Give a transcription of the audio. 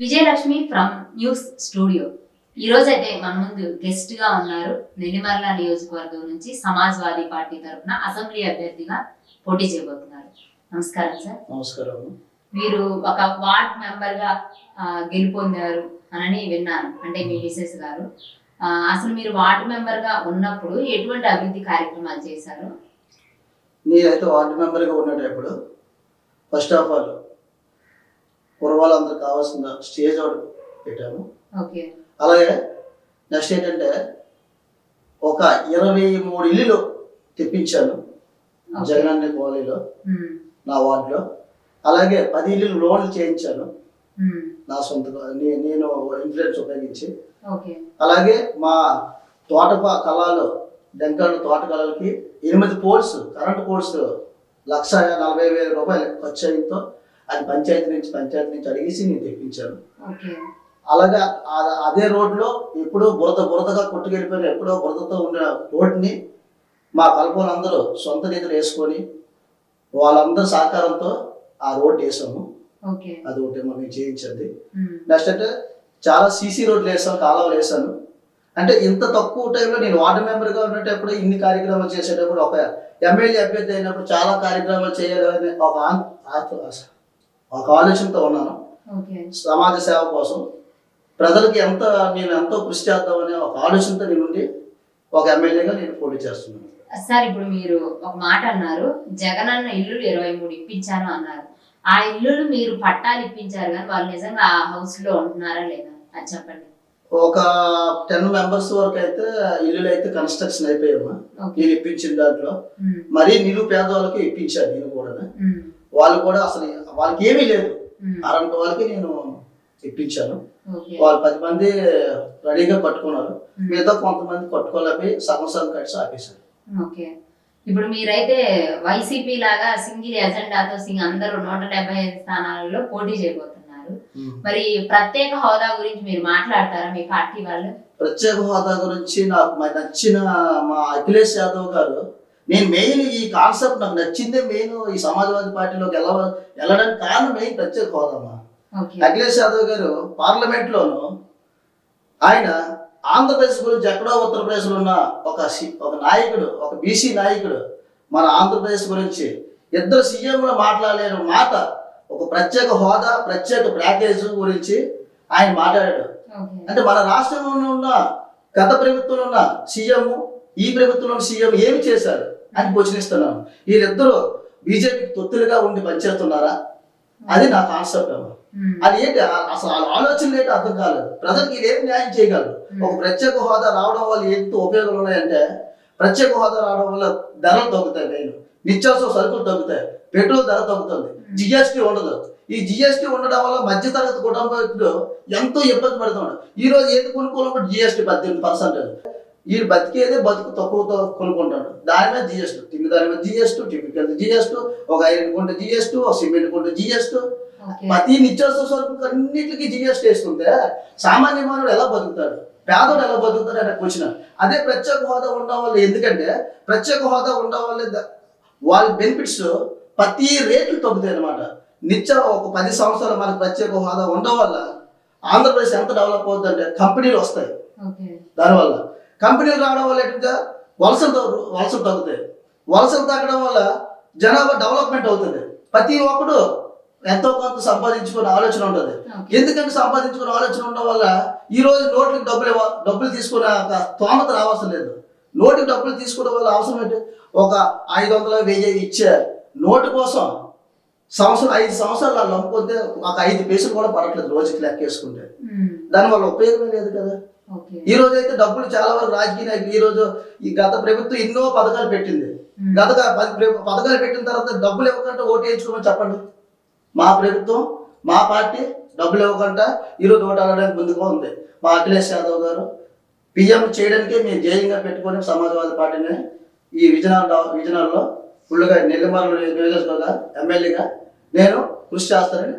Vijayalakshmi from news studio. ఈ రోజు అయితే మన ముందు గెస్ట్గా ఉన్నారు నెల్లిమర్ల నియోజకవర్గం నుంచి సమాజ్వాదీ పార్టీ తరఫున అసెంబ్లీ అభ్యర్థిగా పోటీ చేయబోతున్నారు. నమస్కారం సార్. నమస్కారం. మీరు ఒక వార్డ్ మెంబర్గా గెలుపొందారు అని విన్నాను అంటే మీ మిసెస్ గారు. అసలు మీరు వార్డ్ మెంబర్గా ఉన్నప్పుడు ఎటువంటి అభివృద్ధి కార్యక్రమాలు చేశారు? నేనైతే వార్డు మెంబర్గా ఉండేటప్పుడు ఫస్ట్ ఆఫ్ ఆల్ కుర్రవాళ్ళందరూ కావాల్సిన స్టేజ్ ఒకటి పెట్టాము. ఓకే. అలాగే నెక్స్ట్ ఏంటంటే ఒక ఇరవై మూడు ఇల్లులు తెప్పించాను. జగనన్న కాలనీలో నా వార్డులో. అలాగే పది ఇల్లు లోన్లు చేయించాను నా సొంత నేను ఇన్ఫ్లుయెన్స్ ఉపయోగించి. అలాగే మా తోట కళాలు డెంకాడు తోట కళలకి ఎనిమిది పోల్స్ కరెంట్ పోల్స్ లక్ష నలభై వేల రూపాయలు ఖర్చు అయ్యింతో అది పంచాయతీ నుంచి పంచాయతీ నుంచి అడిగేసి నేను తెప్పించాను. అలాగే అదే రోడ్లో ఎప్పుడో బురద బురదగా కొట్టుకెళ్ళిపోయిన ఎప్పుడో బురదతో ఉన్న రోడ్ని మా కల్పలందరూ సొంత నిధులు వేసుకొని వాళ్ళందరి సహకారంతో ఆ రోడ్డు వేసాము. ఓకే. అది ఒకటి మనం చేయించింది. ఉమ్, నెక్స్ట్ అంటే చాలా సీసీ రోడ్లు వేసాను కాలువలు వేసాను. అంటే ఇంత తక్కువ టైంలో నేను వార్డు మెంబర్గా ఉండేటప్పుడు ఇన్ని కార్యక్రమాలు చేసేటప్పుడు ఒక ఎమ్మెల్యే అభ్యర్థి అయినప్పుడు చాలా కార్యక్రమాలు చేయాలనే ఒక ఒక ఆలోచనతో ఉన్నాను. ఓకే. సమాజ సేవ కోసం ప్రజలకి ఎంత నేను ఎంతో కృషి చేద్దామనే ఒక ఆలోచనతో నేను ఉండి ఒక ఎమ్మెల్యేగా నేను పోటీ చేస్తున్నాను. సార్ ఇప్పుడు మీరు ఒక మాట అన్నారు జగనన్న ఇల్లులు ఇరవై మూడు ఇప్పించాను అన్నారు. ఆ ఇల్లులు మీరు పట్టాలు ఇప్పించారు కానీ వాళ్ళు నిజంగా ఆ హౌస్లో ఉంటున్నారా లేదా? అది చెప్పండి. ఒక టెన్ మెంబర్స్ వరకు అయితే ఇల్లులు అయితే కన్స్ట్రక్షన్ అయిపోయామా నేను ఇప్పించిన దాంట్లో. మరీ నిరుపేదవాళ్ళకి ఇప్పించాను నేను కూడా వాళ్ళు కూడా అసలు వాళ్ళకి ఏమీ లేదు. అలాంటి వాళ్ళకి నేను ఇప్పించాను వాళ్ళు పది మంది రెడీగా పట్టుకున్నారు. మిగతా కొంతమంది పట్టుకోలేకపోయి సగం సగం కట్టి ఆపేశారు ఓకే. ఇప్పుడు మీరైతే వైసీపీ లాగా సింగిల్ ఎజెండాతో సింగ్ అందరూ నూట డెబ్బై ఐదు స్థానాలలో పోటీ చేయబోతున్నారు. మరి ప్రత్యేక హోదా గురించి మీరు మాట్లాడతారా మీ పార్టీ వాళ్ళు? ప్రత్యేక హోదా గురించి నాకు నచ్చిన మా అఖిలేష్ యాదవ్ గారు నేను మెయిన్ ఈ కాన్సెప్ట్ నాకు నచ్చిందే మెయిన్ ఈ సమాజ్వాదీ పార్టీలోకి వెళ్ళ వెళ్ళడానికి కారణం మెయిన్ ప్రత్యేక హోదామా అఖిలేష్ యాదవ్ గారు పార్లమెంట్ లోను ఆయన ఆంధ్రప్రదేశ్ గురించి ఎక్కడో ఉత్తరప్రదేశ్లో ఉన్న ఒక ఒక నాయకుడు ఒక బీసీ నాయకుడు మన ఆంధ్రప్రదేశ్ గురించి ఇద్దరు సీఎంలు మాట్లాడలేని మాట ఒక ప్రత్యేక హోదా ప్రత్యేక ప్యాకేజ్ గురించి ఆయన మాట్లాడాడు. అంటే మన రాష్ట్రంలో ఉన్న గత ప్రభుత్వంలో ఉన్న సీఎం ఈ ప్రభుత్వంలో సీఎం ఏమి చేశారు? అని ప్రశ్నిస్తున్నాను వీళ్ళిద్దరూ బీజేపీకి తొత్తులుగా ఉండి పనిచేస్తున్నారా? అది నా కాన్సెప్ట్ ఉమ్, అది ఏంటి? అసలు వాళ్ళ ఆలోచనలు ఏంటి అర్థం కాలేదు. ప్రజలకు ఏం న్యాయం చేయగలరు? ఒక ప్రత్యేక హోదా రావడం వల్ల ఎంత ఉపయోగాలు ఉన్నాయంటే ప్రత్యేక హోదా రావడం వల్ల ధరలు తగ్గుతాయి మెయిన్. నిత్యావసర సరుకులు తగ్గుతాయి. పెట్రోల్ ధర తగ్గుతుంది. జిఎస్టీ ఉండదు. ఈ జిఎస్టీ ఉండడం వల్ల మధ్యతరగతి కుటుంబీకులు ఎంతో ఇబ్బంది పడుతున్నాడు ఈ రోజు ఏది కొనుక్కోవాలంటే జిఎస్టీ పద్దెనిమిది పర్సెంటేజ్ ఈ బతికేదే బతుకు తక్కువతో కొనుక్కుంటాడు. దాని మీద జిఎస్టీ తిండి దాని మీద జిఎస్టీ టిఫిన్ జిఎస్టీ ఒక ఐరన్ కొంటే జిఎస్టీ ఒక సిమెంట్ కొంటే జిఎస్టీ. ప్రతి నిత్యావసర సరుకు అన్నిటికీ జిఎస్టీ వేసుకుంటే సామాన్య మానవుడు ఎలా బతుకుతాడు? పేదోడు ఎలా బతుకుతాడు అనే క్వశ్చన్. అదే ప్రత్యేక హోదా ఉండడం వల్ల ఎందుకంటే ప్రత్యేక హోదా ఉండడం వల్ల వాళ్ళ బెనిఫిట్స్ ప్రతి రేట్లు తగ్గుతాయి అనమాట నిత్య ఒక పది సంవత్సరాలు మనకు ప్రత్యేక హోదా ఉండడం వల్ల ఆంధ్రప్రదేశ్ ఎంత డెవలప్ అవుతుందంటే కంపెనీలు వస్తాయి. దానివల్ల కంపెనీలు రావడం వల్ల ఏంటంటే వలసలు తగ్గు వలసలు తగ్గుతాయి. వలసలు తగ్గడం వల్ల జనాభా డెవలప్మెంట్ అవుతుంది. ప్రతి ఒక్కడు ఎంతో కొంత సంపాదించుకునే ఆలోచన ఉంటుంది. ఎందుకంటే సంపాదించుకునే ఆలోచన ఉండడం వల్ల ఈ రోజు నోట్లకు డబ్బులు డబ్బులు తీసుకునే ఒక స్తోమత రావాల్సిన లేదు. నోటికి డబ్బులు తీసుకోవడం వల్ల అవసరం ఏంటి? ఒక ఐదు వందల వెయ్యి ఇచ్చే నోటు కోసం సంవత్సరం ఐదు సంవత్సరాలు అమ్ముకుంటే ఒక ఐదు పైసలు కూడా పడట్లేదు రోజుకి లెక్క వేసుకుంటే ఉమ్, దానివల్ల ఉపయోగమే లేదు కదా. ఈ రోజు అయితే డబ్బులు చాలా వరకు రాజకీయ నాయకులు ఈ రోజు ఈ గత ప్రభుత్వం ఎన్నో పథకాలు పెట్టింది. గత పథకాలు పెట్టిన తర్వాత డబ్బులు ఇవ్వకుండా ఓటు వేయించుకోమని చెప్పండి. మా ప్రభుత్వం మా పార్టీ డబ్బులు ఇవ్వకుండా ఈరోజు ఓటు అడగడానికి ముందుగా ఉంది మా అఖిలేష్ యాదవ్ గారు పిఎం చేయడానికే మేము జయంగా పెట్టుకొని సమాజ్వాదీ పార్టీని ఈ విజయనగరం విజయనగరంలో ఫుల్గా నెల్లిమర్ల నియోజకవర్గ ఎమ్మెల్యేగా నేను కృషి చేస్తానని